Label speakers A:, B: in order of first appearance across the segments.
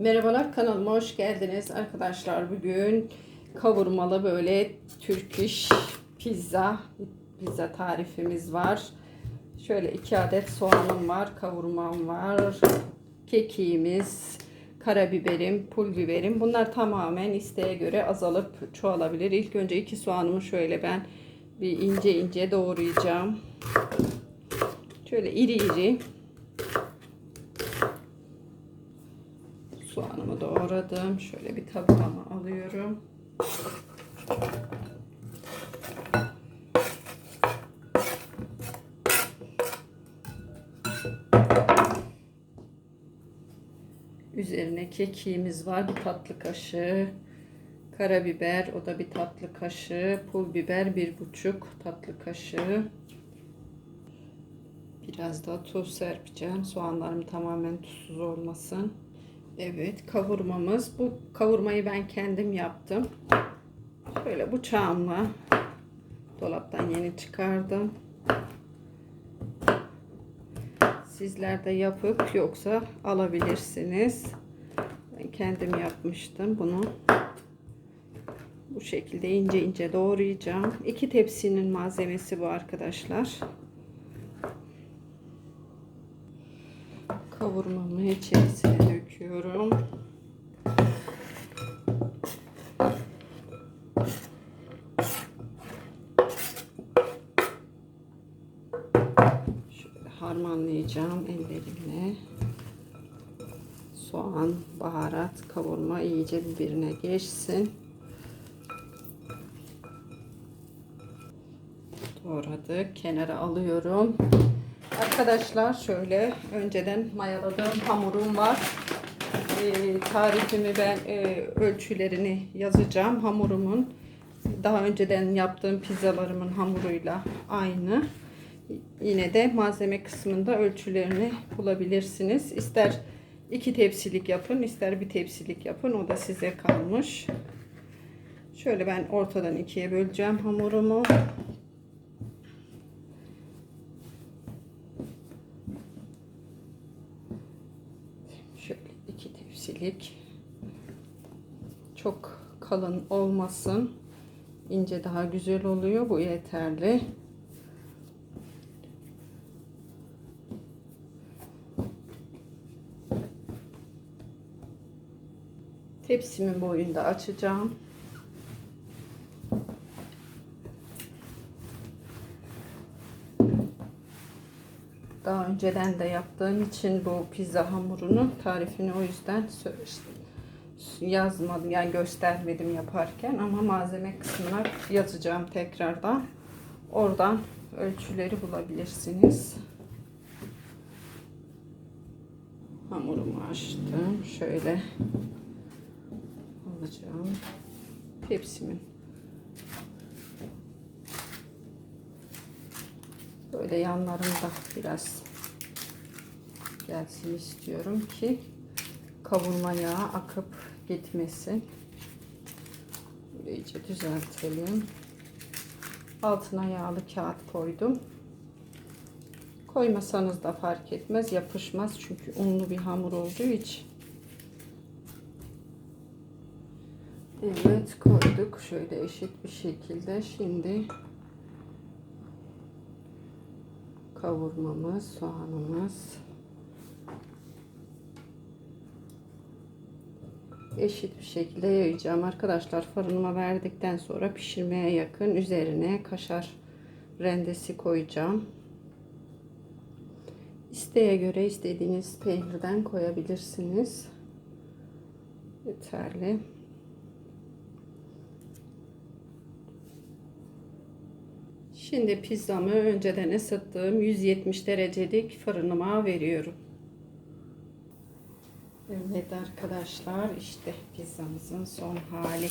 A: Merhabalar kanalıma hoş geldiniz arkadaşlar. Bugün kavurmalı böyle Türk iş pizza pizza tarifimiz var. Şöyle iki adet soğanım var, kavurmam var, kekiğimiz, karabiberim, pul biberim. Bunlar tamamen isteğe göre azalıp çoğalabilir. İlk önce iki soğanımı şöyle ben bir ince ince doğrayacağım. Şöyle iri iri soğanımı doğradım. Şöyle bir tabağıma alıyorum. Üzerine kekiğimiz var. Bir tatlı kaşığı. Karabiber. O da bir tatlı kaşığı. Pul biber bir buçuk tatlı kaşığı. Biraz da tuz serpeceğim. Soğanlarım tamamen tuzsuz olmasın. Evet kavurmamız. Bu kavurmayı ben kendim yaptım. Şöyle bıçağımla dolaptan yeni çıkardım. Sizler de yapıp yoksa alabilirsiniz. Ben kendim yapmıştım bunu. Bu şekilde ince ince doğrayacağım. İki tepsinin malzemesi bu arkadaşlar. Kavurmamı içerisine döküyorum. Şöyle harmanlayacağım ellerimle. Soğan, baharat, kavurma iyice birbirine geçsin. Doğradık. Kenara alıyorum. Arkadaşlar şöyle önceden mayaladığım hamurum var. Ee, tarifimi ben e, ölçülerini yazacağım hamurumun. Daha önceden yaptığım pizzalarımın hamuruyla aynı. Yine de malzeme kısmında ölçülerini bulabilirsiniz. İster iki tepsilik yapın, ister bir tepsilik yapın. O da size kalmış. Şöyle ben ortadan ikiye böleceğim hamurumu. Şöyle iki tepsilik. Çok kalın olmasın. İnce daha güzel oluyor. Bu yeterli. Tepsimin boyunda açacağım. Daha önceden de yaptığım için bu pizza hamurunu tarifini o yüzden yazmadım yani göstermedim yaparken ama malzeme kısmına yazacağım tekrardan. Oradan ölçüleri bulabilirsiniz. Hamurumu açtım. Şöyle alacağım. Tepsimin Böyle yanlarında biraz gelsin istiyorum ki kavurma yağı akıp gitmesin. Böyle düzeltelim. Altına yağlı kağıt koydum. Koymasanız da fark etmez. Yapışmaz çünkü unlu bir hamur olduğu için. Evet koyduk. Şöyle eşit bir şekilde. Şimdi kavurmamız, soğanımız eşit bir şekilde yayacağım arkadaşlar. Fırınıma verdikten sonra pişirmeye yakın üzerine kaşar rendesi koyacağım. İsteğe göre istediğiniz peynirden koyabilirsiniz. Yeterli. Şimdi pizzamı önceden ısıttığım 170 derecelik fırınıma veriyorum. Evet arkadaşlar işte pizzamızın son hali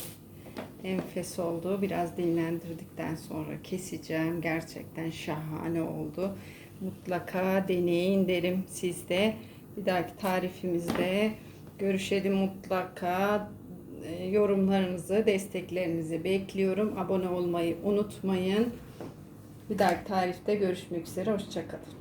A: enfes oldu. Biraz dinlendirdikten sonra keseceğim. Gerçekten şahane oldu. Mutlaka deneyin derim sizde. Bir dahaki tarifimizde görüşelim mutlaka. E, yorumlarınızı, desteklerinizi bekliyorum. Abone olmayı unutmayın. Bir dahaki tarifte görüşmek üzere. Hoşçakalın.